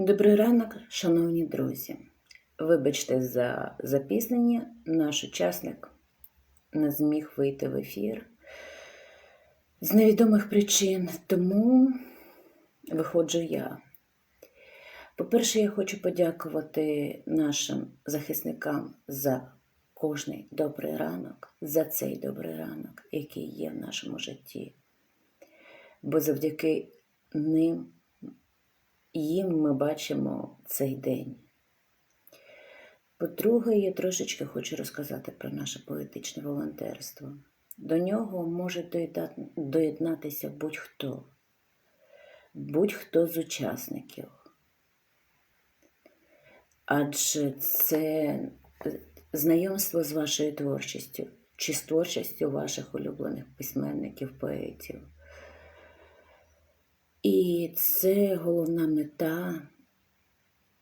Добрий ранок, шановні друзі. Вибачте за запізнення, наш учасник не зміг вийти в ефір з невідомих причин, тому виходжу я. По-перше, я хочу подякувати нашим захисникам за кожний добрий ранок, за цей добрий ранок, який є в нашому житті. Бо завдяки ним їм ми бачимо цей день. По-друге, я трошечки хочу розказати про наше поетичне волонтерство. До нього може доєднатися будь-хто, будь-хто з учасників. Адже це знайомство з вашою творчістю чи з творчістю ваших улюблених письменників, поетів. І це головна мета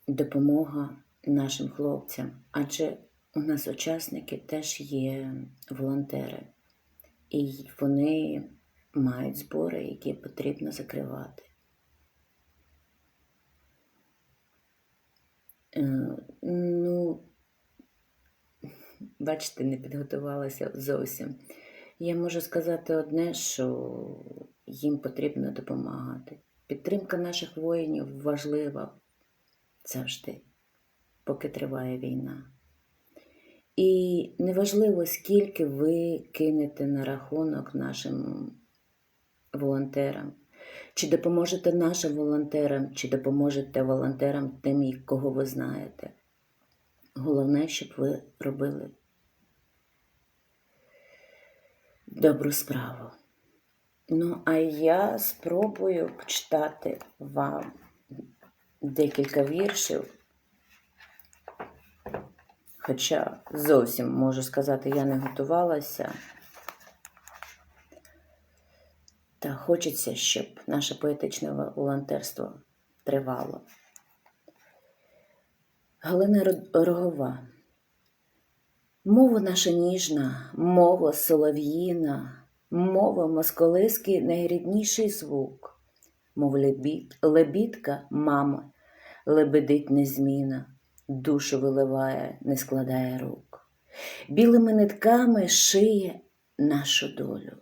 допомога нашим хлопцям, адже у нас учасники теж є волонтери, і вони мають збори, які потрібно закривати. Е, Ну, бачите, не підготувалася зовсім. Я можу сказати одне, що їм потрібно допомагати. Підтримка наших воїнів важлива завжди, поки триває війна. І неважливо, скільки ви кинете на рахунок нашим волонтерам, чи допоможете нашим волонтерам, чи допоможете волонтерам тим, кого ви знаєте. Головне, щоб ви робили добру справу. Ну, а я спробую почитати вам декілька віршів. Хоча зовсім можу сказати, я не готувалася. Та хочеться, щоб наше поетичне волонтерство тривало. Галина Рогова. Мова наша ніжна, мова солов'їна, мова москалиський найрідніший звук, мов лебід, лебідка, мама, лебедить незміна, душу виливає, не складає рук. Білими нитками шиє нашу долю,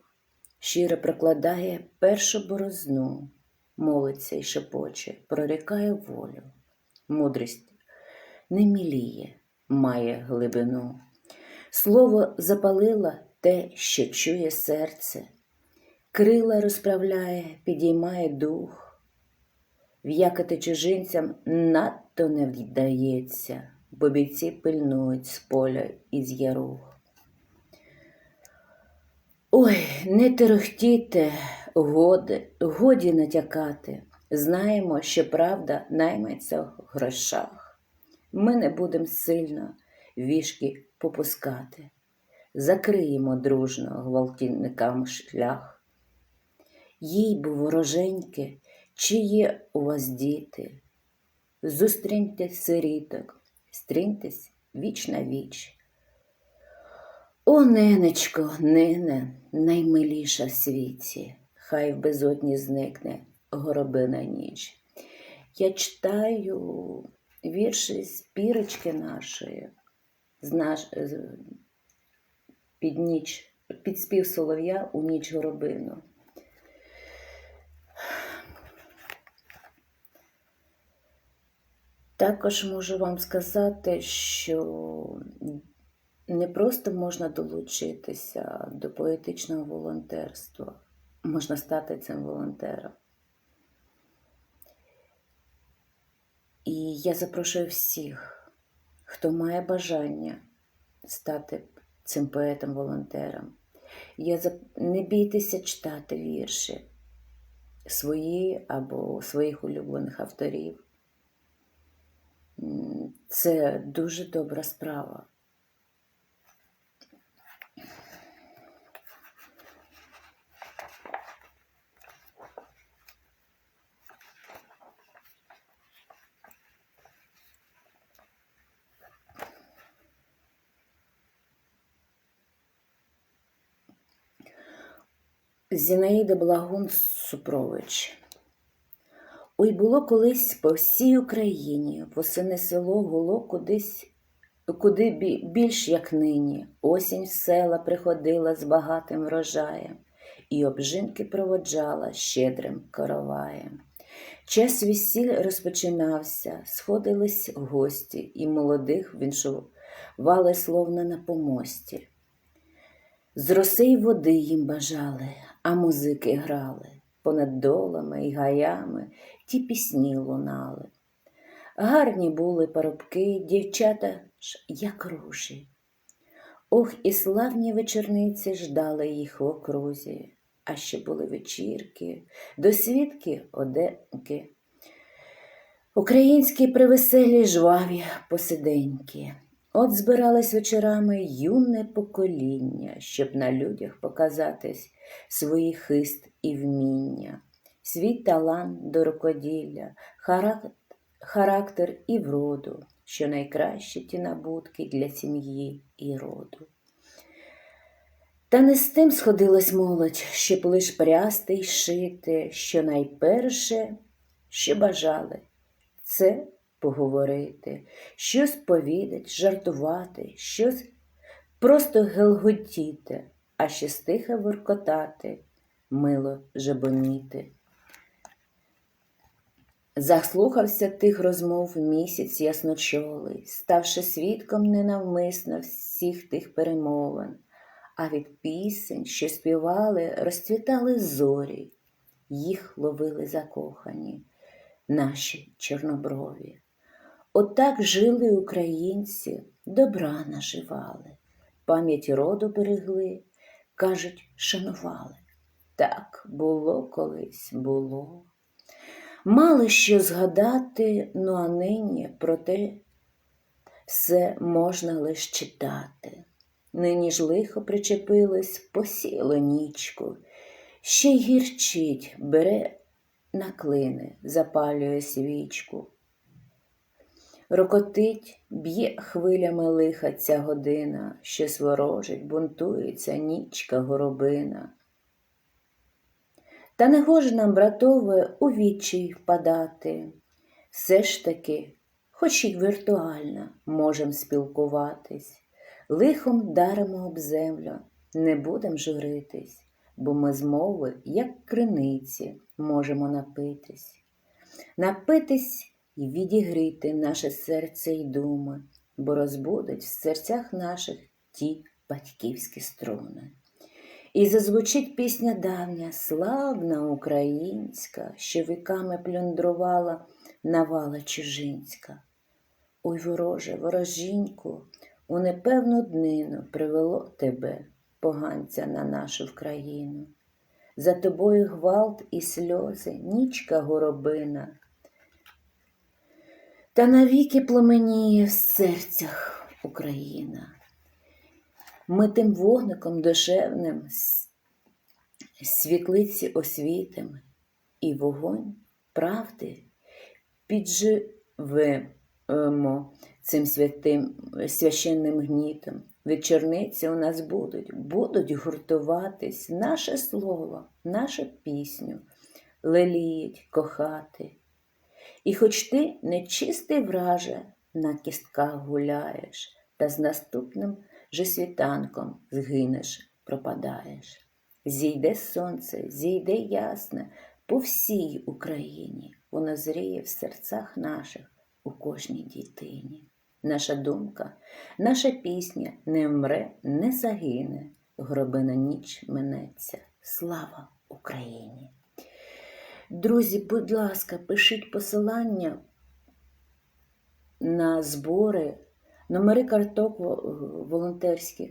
щиро прокладає першу борозну, молиться й шепоче, прорікає волю, мудрість не міліє, має глибину. Слово запалила те, що чує серце, крила розправляє, підіймає дух, в'якати чужинцям надто не вдається, бо бійці пильнують з поля і з ярух. Ой, не терохтіте, годи, годі натякати. Знаємо, що правда наймається в грошах. Ми не будемо сильно вішки попускати. Закриємо дружно гвалтівникам шлях. Їй бо вороженьке, чи є у вас діти? Зустріньте сиріток, стріньтесь віч на віч. О, ненечко, нене, наймиліша в світі, хай в безодні зникне горобина ніч. Я читаю вірші з пірочки нашої, з наш, під ніч, під спів солов'я у ніч горобину. Також можу вам сказати, що не просто можна долучитися до поетичного волонтерства, можна стати цим волонтером. І я запрошую всіх, хто має бажання стати цим поетам-волонтерам. Я зап... Не бійтеся читати вірші свої або своїх улюблених авторів. Це дуже добра справа. Зінаїда Благун Супрович. Ой було колись по всій Україні, восени село гуло кудись, куди бі- більш як нині. Осінь в села приходила з багатим врожаєм і обжинки проводжала щедрим короваєм. Час весіль розпочинався, сходились гості, і молодих віншували словно на помості. З роси й води їм бажали, а музики грали. Понад долами й гаями ті пісні лунали. Гарні були парубки, дівчата ж як ружі. Ох, і славні вечорниці ждали їх в окрузі, а ще були вечірки, досвідки оденки. Українські привеселі жваві посиденьки. От збирались вечорами юне покоління, щоб на людях показатись свої хист і вміння, свій талант до рукоділля, характер і вроду, що найкращі ті набутки для сім'ї і роду. Та не з тим сходилась молодь, щоб лиш прясти й шити, що найперше, що бажали, це поговорити, щось повідать, жартувати, щось просто гелготіти, а ще стиха воркотати, мило жебоніти. Заслухався тих розмов місяць ясночолий, ставши свідком ненавмисно всіх тих перемовин, а від пісень, що співали, розцвітали зорі, їх ловили закохані, наші чорноброві. Отак жили українці, добра наживали, пам'ять роду берегли, кажуть, шанували. Так було колись було. Мали що згадати, ну а нині про те все можна лиш читати. Нині ж лихо причепилось, посіло нічку, ще й гірчить, бере на клини, запалює свічку. Рокотить, б'є хвилями лиха ця година, що сворожить, бунтується нічка горобина. Та не гоже нам, братове, у відчай впадати. Все ж таки, хоч і віртуально, можем спілкуватись, лихом даримо об землю, не будем журитись, бо ми з мови, як криниці, можемо напитись. Напитись і відігріти наше серце й думи, бо розбудуть в серцях наших ті батьківські струни. І зазвучить пісня давня, славна українська, що віками плюндрувала навала чужинська. Ой, вороже, ворожіньку, у непевну днину привело тебе, поганця, на нашу Вкраїну. За тобою гвалт і сльози, нічка горобина. Та навіки пламеніє в серцях Україна. Ми тим вогником душевним світлиці освітим і вогонь правди підживемо цим святим священним гнітом. Вечорниці у нас будуть, будуть гуртуватись наше слово, нашу пісню, леліють кохати. І хоч ти нечистий враже на кістках гуляєш, та з наступним же світанком згинеш, пропадаєш. Зійде сонце, зійде ясне по всій Україні, воно зріє в серцях наших у кожній дітині. Наша думка, наша пісня не вмре, не загине, гробина ніч минеться. Слава Україні! Друзі, будь ласка, пишіть посилання на збори, номери карток во- волонтерських.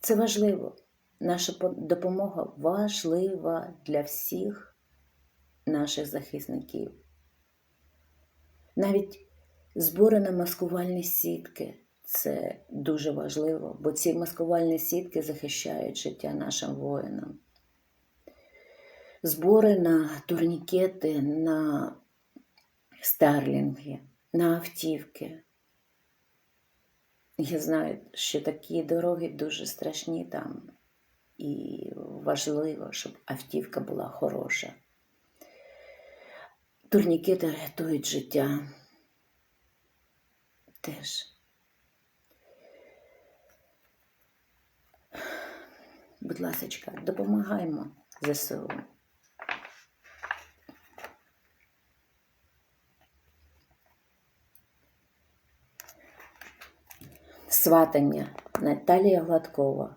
Це важливо. Наша допомога важлива для всіх наших захисників. Навіть збори на маскувальні сітки це дуже важливо, бо ці маскувальні сітки захищають життя нашим воїнам збори на турнікети, на старлінги, на автівки. Я знаю, що такі дороги дуже страшні там, і важливо, щоб автівка була хороша. Турнікети рятують життя. Теж. Будь ласочка, допомагаймо ЗСУ. Сватання Наталія Гладкова.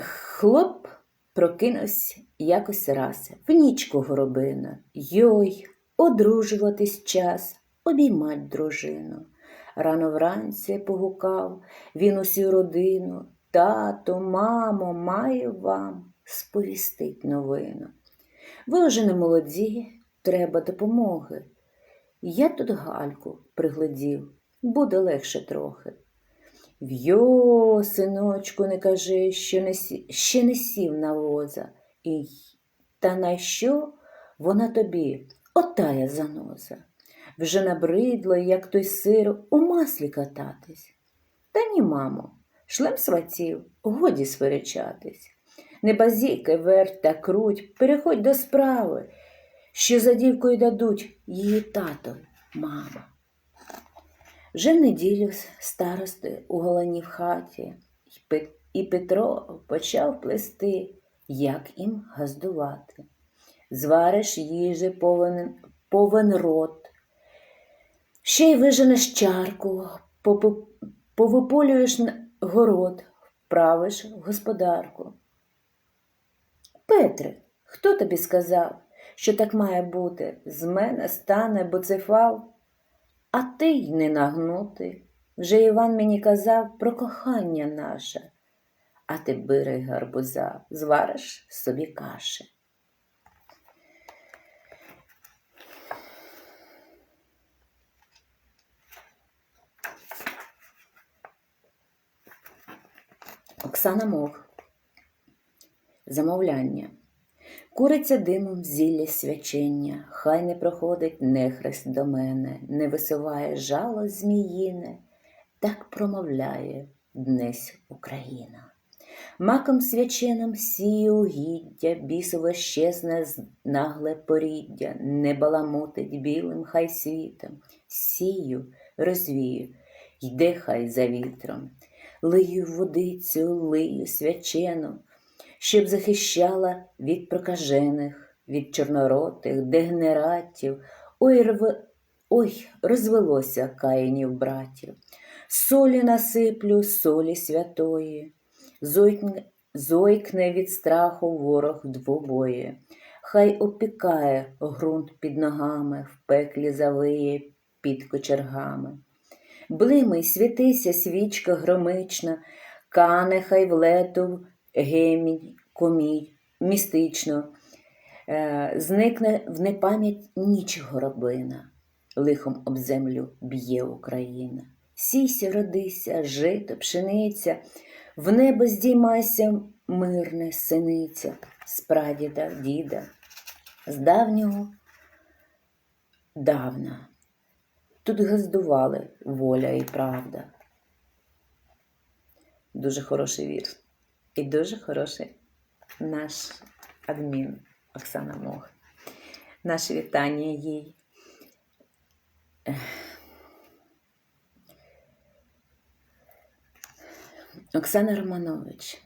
Хлоп прокинувся якось раз в нічку горобина. Йой, одружуватись час, обіймать дружину. Рано вранці погукав він усю родину. Тато, мамо, маю вам сповістить новину. Ви вже не молоді, треба допомоги. Я тут Гальку приглядів, буде легше трохи. Вйо, синочку, не кажи, що не сі... ще не сів на воза. І... Та на що вона тобі, отая заноза. Вже набридло, як той сир, у маслі кататись. Та ні, мамо, шлем сватів, годі сперечатись. Не базікай, верть та круть, переходь до справи, що за дівкою дадуть її тато, мама. Вже неділю старости у голоні в хаті, і Петро почав плести, як їм газдувати. Звариш їжі повен, повен рот, ще й виженеш чарку, повиполюєш город, вправиш господарку. Петре, хто тобі сказав, що так має бути? З мене стане буцефал? А ти й не нагнути. Вже Іван мені казав про кохання наше, а ти бери гарбуза, звариш собі каші. Оксана Мох. Замовляння. Куриться димом зілля свячення, хай не проходить нехрест до мене, не висуває жало зміїне, так промовляє днесь Україна. Маком свяченим сіє угіддя, бісово щезне нагле поріддя, не баламутить білим хай світом, сію, розвію, йде хай за вітром, лию водицю, лию свячену щоб захищала від прокажених, від чорноротих, дегенератів, ой, рв... ой, розвелося каїнів братів. Солі насиплю, солі святої, зойкне, зойкне від страху ворог двобоє, хай опікає ґрунт під ногами, в пеклі завиє під кочергами. Блимий, світися, свічка громична, кане хай в гемінь, комій, містично, е, зникне в непам'ять ніч горобина, лихом об землю б'є Україна. Сійся, родися, жито, пшениця, в небо здіймайся, мирне синиця, з прадіда, діда, з давнього давна. Тут газдували воля і правда. Дуже хороший вірш. І дуже хороший наш адмін Оксана Мох. Наше вітання їй. Оксана Романович,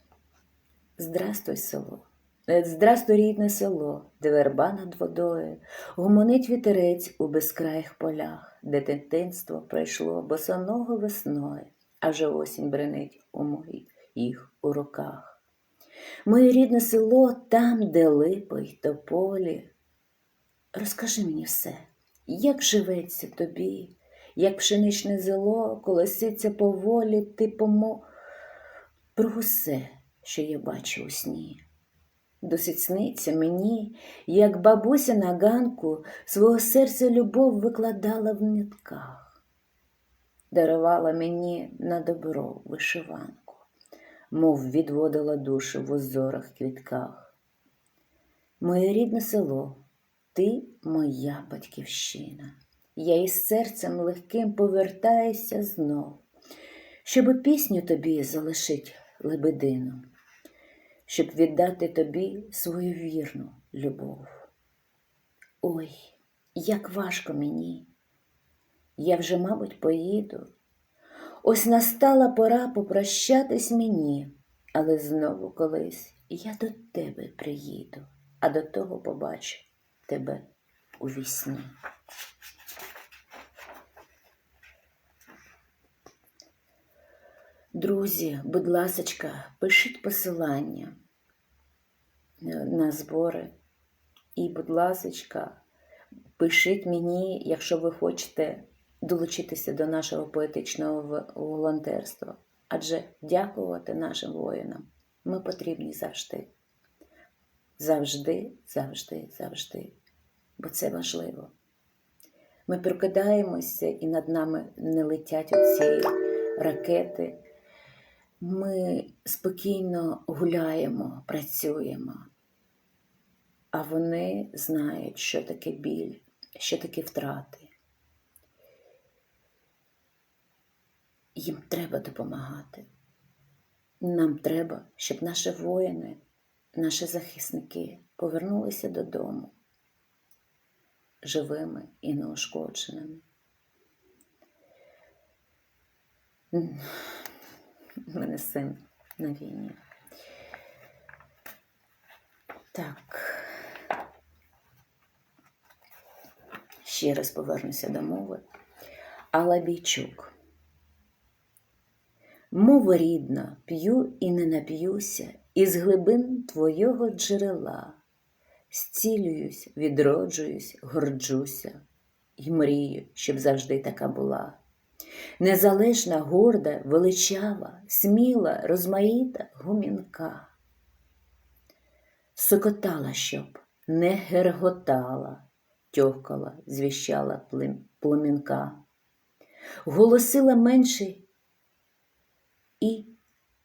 здрастуй село, е, здрастуй рідне село, де верба над водою, гумонить вітерець у безкраїх полях, де дитинство пройшло босоного весною, а вже осінь бренить у моїй їх у руках. Моє рідне село там, де липи й тополі. Розкажи мені все, як живеться тобі, як пшеничне зело колоситься поволі, ти помо про усе, що я бачу у сні. Досить сниться мені, як бабуся на ганку свого серця любов викладала в нитках, дарувала мені на добро вишиванку мов відводила душу в озорах квітках. Моє рідне село, ти моя батьківщина. Я із серцем легким повертаюся знов, щоб пісню тобі залишить лебедину, щоб віддати тобі свою вірну любов. Ой, як важко мені. Я вже, мабуть, поїду. Ось настала пора попрощатись мені, але знову колись я до тебе приїду, а до того побачу тебе у вісні. Друзі, будь ласочка, пишіть посилання на збори. І, будь ласочка, пишіть мені, якщо ви хочете долучитися до нашого поетичного волонтерства. Адже дякувати нашим воїнам ми потрібні завжди. Завжди, завжди, завжди. Бо це важливо. Ми прокидаємося і над нами не летять оці ракети. Ми спокійно гуляємо, працюємо, а вони знають, що таке біль, що таке втрати. Їм треба допомагати. Нам треба, щоб наші воїни, наші захисники повернулися додому живими і неушкодженими. У мене син на війні. Так. Ще раз повернуся до мови. Алла Бійчук. Мова рідна, п'ю і не нап'юся, із глибин твого джерела. Зцілююсь, відроджуюсь, горджуся і мрію, щоб завжди така була. Незалежна, горда, величава, сміла, розмаїта, гумінка. Сокотала, щоб не герготала, тьохкала, звіщала плем- племінка, голосила менше і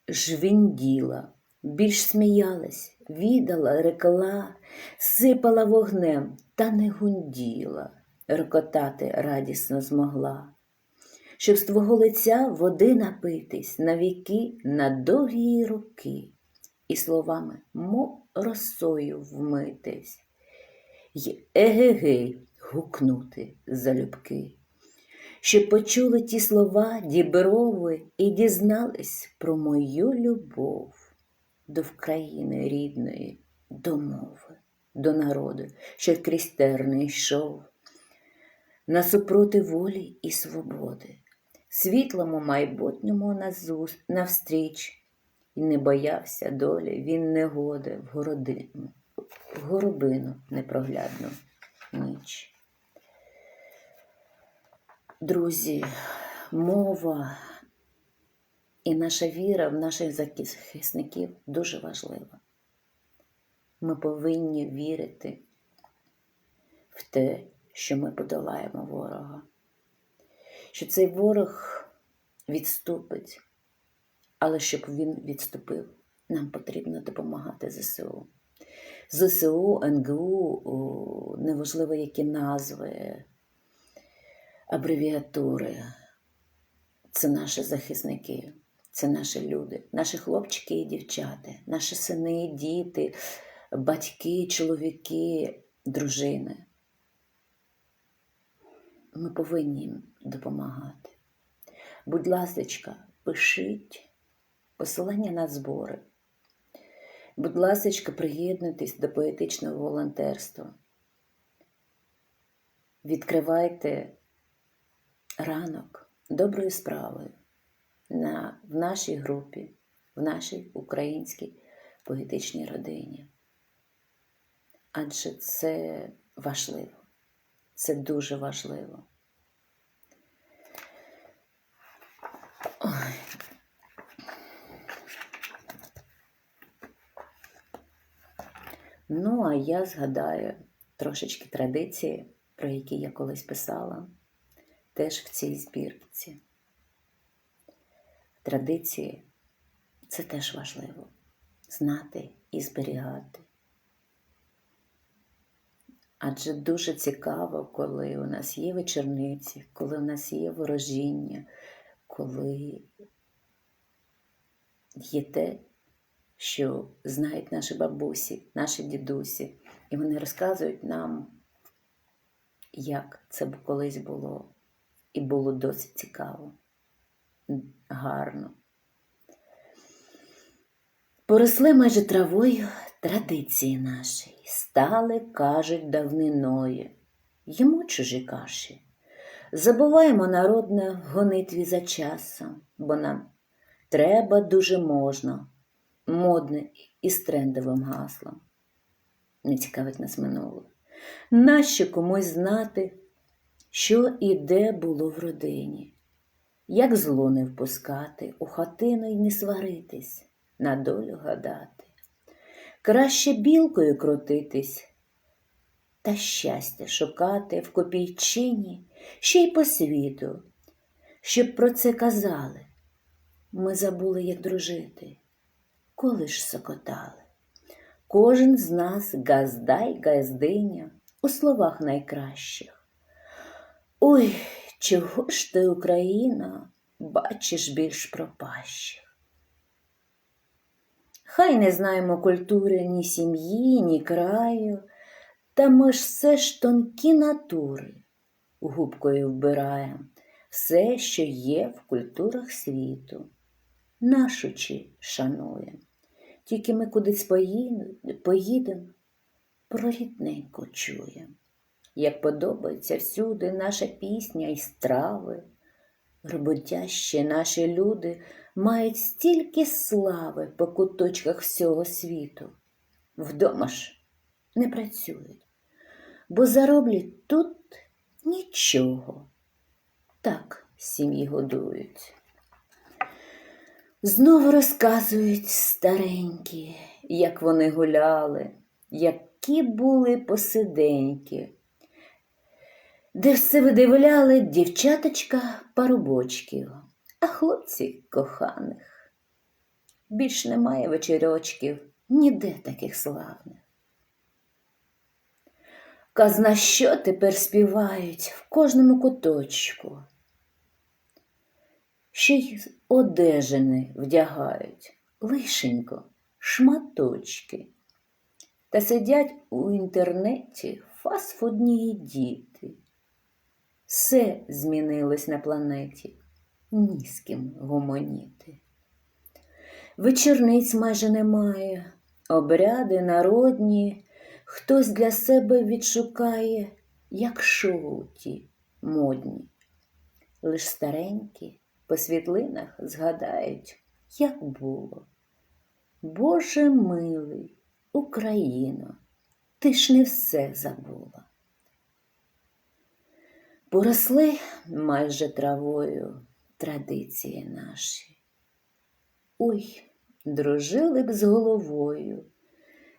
жвінділа, більш сміялась, відала, рекла, сипала вогнем та не гунділа, рокотати радісно змогла. Щоб з твого лиця води напитись на віки, на довгі роки, і словами, мов росою вмитись, й егегей гукнути залюбки щоб почули ті слова діброви і дізнались про мою любов до вкраїни рідної, до мови, до народу, що крізь терни йшов, насупроти волі і свободи, світлому майбутньому навстріч, і не боявся долі, він негоди в городину, в горобину непроглядну ніч. Друзі, мова і наша віра в наших захисників дуже важлива. Ми повинні вірити в те, що ми подолаємо ворога, що цей ворог відступить, але щоб він відступив, нам потрібно допомагати ЗСУ. ЗСУ, НГУ, неважливо які назви абревіатури. Це наші захисники, це наші люди, наші хлопчики і дівчата, наші сини, діти, батьки, чоловіки, дружини. Ми повинні їм допомагати. Будь ласка, пишіть посилання на збори. Будь ласка, приєднуйтесь до поетичного волонтерства. Відкривайте ранок доброю справою на, в нашій групі, в нашій українській поетичній родині. Адже це важливо, це дуже важливо. Ой. Ну, а я згадаю трошечки традиції, про які я колись писала теж в цій збірці. Традиції це теж важливо знати і зберігати. Адже дуже цікаво, коли у нас є вечорниці, коли у нас є ворожіння, коли є те, що знають наші бабусі, наші дідусі, і вони розказують нам як це колись було. І було досить цікаво, гарно. Поросли майже травою традиції наші, стали, кажуть, давниною. Їмо чужі каші. Забуваємо народне в гонитві за часом, бо нам треба дуже можна, модне і з трендовим гаслом. Не цікавить нас минуле. Нащо комусь знати, що і де було в родині, як зло не впускати, у хатину й не сваритись, на долю гадати, краще білкою крутитись, та щастя шукати в копійчині ще й по світу, щоб про це казали. Ми забули, як дружити, коли ж сокотали. Кожен з нас газдай, газдиня у словах найкращих. Ой, чого ж ти, Україна, бачиш більш пропащих? Хай не знаємо культури ні сім'ї, ні краю, та ми ж все ж тонкі натури губкою вбираєм все, що є в культурах світу, нашучи шануєм. Тільки ми кудись поїдемо, про рідненько чуєм. Як подобається всюди наша пісня і страви, роботящі наші люди мають стільки слави по куточках всього світу. Вдома ж не працюють, бо зароблять тут нічого. Так сім'ї годують. Знову розказують старенькі, як вони гуляли, які були посиденькі, де все видивляли дівчаточка парубочків, а хлопці коханих. Більш немає вечірочків, ніде таких славних. Казна що тепер співають в кожному куточку, ще й одежини вдягають лишенько шматочки, та сидять у інтернеті фастфудні діти. Все змінилось на планеті, ні з ким гомоніти. Вечорниць майже немає, обряди народні. Хтось для себе відшукає, як шоу ті модні. Лиш старенькі по світлинах згадають, як було. Боже милий, Україно, ти ж не все забула. Поросли майже травою традиції наші. Ой, дружили б з головою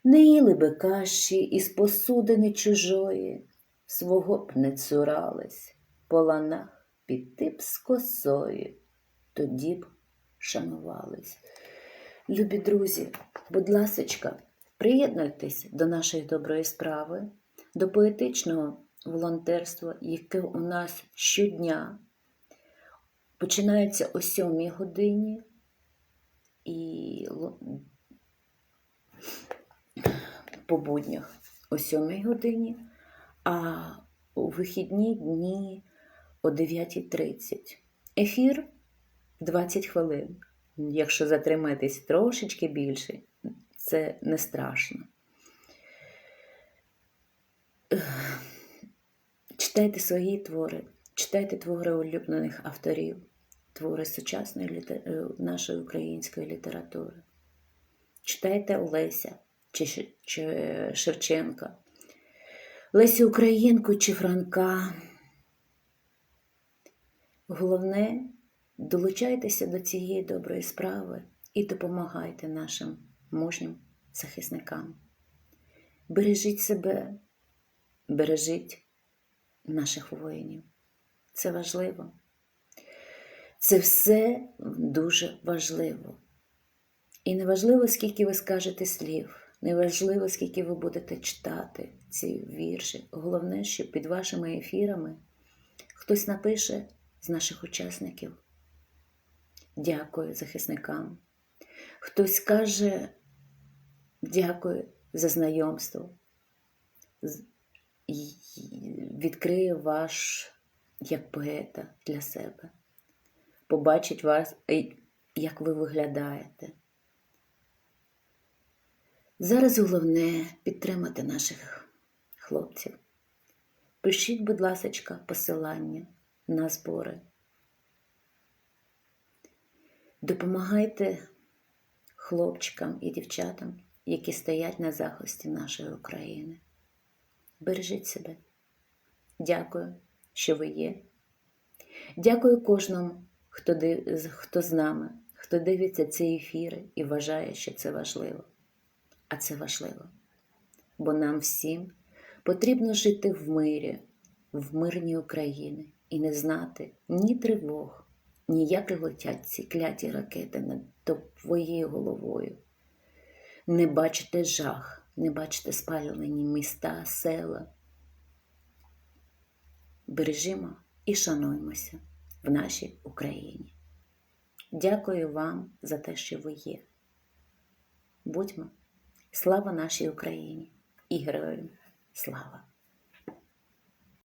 не їли би каші із посудини чужої, свого б не цурались, по ланах піти б з косою, тоді б шанувались. Любі друзі, будь ласочка, приєднуйтесь до нашої доброї справи, до поетичного волонтерства, яке у нас щодня починається о сьомій годині і по буднях о 7 годині, а у вихідні дні о 9.30. Ефір 20 хвилин. Якщо затримаєтесь трошечки більше, це не страшно. Читайте свої твори, читайте твори улюблених авторів, твори сучасної нашої української літератури. Читайте Олеся чи, чи Шевченка, Лесі Українку чи Франка. Головне, долучайтеся до цієї доброї справи і допомагайте нашим мужнім захисникам. Бережіть себе, бережіть наших воїнів. Це важливо. Це все дуже важливо. І неважливо, скільки ви скажете слів. Неважливо, скільки ви будете читати ці вірші. Головне, що під вашими ефірами хтось напише з наших учасників. Дякую захисникам. Хтось скаже дякую за знайомство. Відкриє ваш як поета для себе, побачить вас, як ви виглядаєте. Зараз головне підтримати наших хлопців. Пишіть, будь ласка, посилання на збори. Допомагайте хлопчикам і дівчатам, які стоять на захисті нашої України. Бережіть себе. Дякую, що ви є. Дякую кожному, хто, див... хто з нами, хто дивиться ці ефіри і вважає, що це важливо. А це важливо. Бо нам всім потрібно жити в мирі, в мирній Україні і не знати ні тривог, ні як летять ці кляті ракети над твоєю головою. Не бачити жах, не бачите спалені міста, села. Бережімо і шануймося в нашій Україні. Дякую вам за те, що ви є. Будьмо! Слава нашій Україні і героям! Слава!